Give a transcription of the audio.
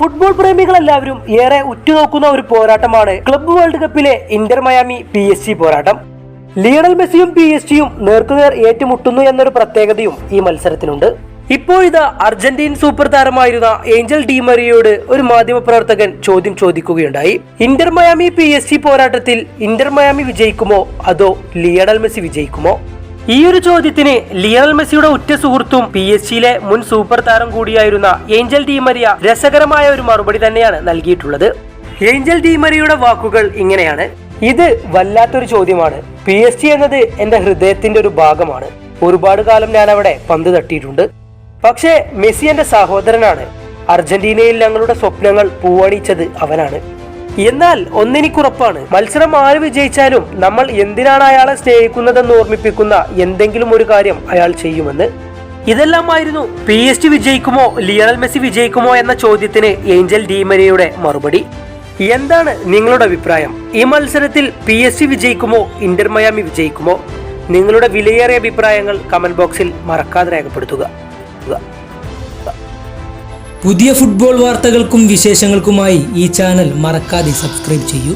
Football പ്രേമികളെല്ലാവരും ഏറെ ഉറ്റുനോക്കുന്ന ഒരു പോരാട്ടമാണ് club world കപ്പിലെ Inter Miami P S G പോരാട്ടം. ലിയണൽ മെസ്സിയും പി എസ് ജിയും നേർക്കുനേർ ഏറ്റുമുട്ടുന്നു എന്നൊരു പ്രത്യേകതയും ഈ മത്സരത്തിനുണ്ട്. ഇപ്പോഴിതാ അർജന്റീൻ സൂപ്പർ താരമായിരുന്ന ഏഞ്ചൽ ഡിമറിയോട് ഒരു മാധ്യമപ്രവർത്തകൻ ചോദ്യം ചോദിക്കുകയുണ്ടായി. Inter Miami P S G പോരാട്ടത്തിൽ ഇന്റർ മയാമി വിജയിക്കുമോ? അതോ ലിയണൽ മെസ്സി വിജയിക്കുമോ? ഈ ഒരു ചോദ്യത്തിന് ലിയണൽ മെസ്സിയുടെ ഉറ്റ സുഹൃത്തും പി എസ് ജിയിലെ മുൻ സൂപ്പർ താരം കൂടിയായിരുന്ന ഏഞ്ചൽ ഡിമരിയ രസകരമായ ഒരു മറുപടി തന്നെയാണ് നൽകിയിട്ടുള്ളത്. ഏഞ്ചൽ ഡിമരിയുടെ വാക്കുകൾ ഇങ്ങനെയാണ്. ഇത് വല്ലാത്തൊരു ചോദ്യമാണ്. പി എസ് ജി എന്നത് എന്റെ ഹൃദയത്തിന്റെ ഒരു ഭാഗമാണ്. ഒരുപാട് കാലം ഞാൻ അവിടെ പന്ത് തട്ടിയിട്ടുണ്ട്. പക്ഷേ മെസ്സി എന്റെ സഹോദരനാണ്. അർജന്റീനയിൽ ഞങ്ങളുടെ സ്വപ്നങ്ങൾ പൂവണിച്ചത് അവനാണ്. എന്നാൽ ഒന്നിനിക്കുറപ്പാണ്. മത്സരം ആര് വിജയിച്ചാലും നമ്മൾ എന്തിനാണ് അയാളെ സ്നേഹിക്കുന്നതെന്ന് ഓർമ്മിപ്പിക്കുന്ന എന്തെങ്കിലും ഒരു കാര്യം അയാൾ ചെയ്യുമെന്ന്. ഇതെല്ലാമായിരുന്നു. പി എസ് ടി വിജയിക്കുമോ ലിയണൽ മെസ്സി വിജയിക്കുമോ എന്ന ചോദ്യത്തിന് ഏഞ്ചൽ ഡീമരിയുടെ മറുപടി. എന്താണ് നിങ്ങളുടെ അഭിപ്രായം? ഈ മത്സരത്തിൽ പി എസ് ടി വിജയിക്കുമോ ഇന്റർ മയാമി വിജയിക്കുമോ? നിങ്ങളുടെ വിലയേറിയ അഭിപ്രായങ്ങൾ കമന്റ് ബോക്സിൽ മറക്കാതെ രേഖപ്പെടുത്തുക. പുതിയ ഫുട്ബോൾ വാർത്തകൾക്കും വിശേഷങ്ങൾക്കുമായി ഈ ചാനൽ മറക്കാതെ സബ്സ്ക്രൈബ് ചെയ്യൂ.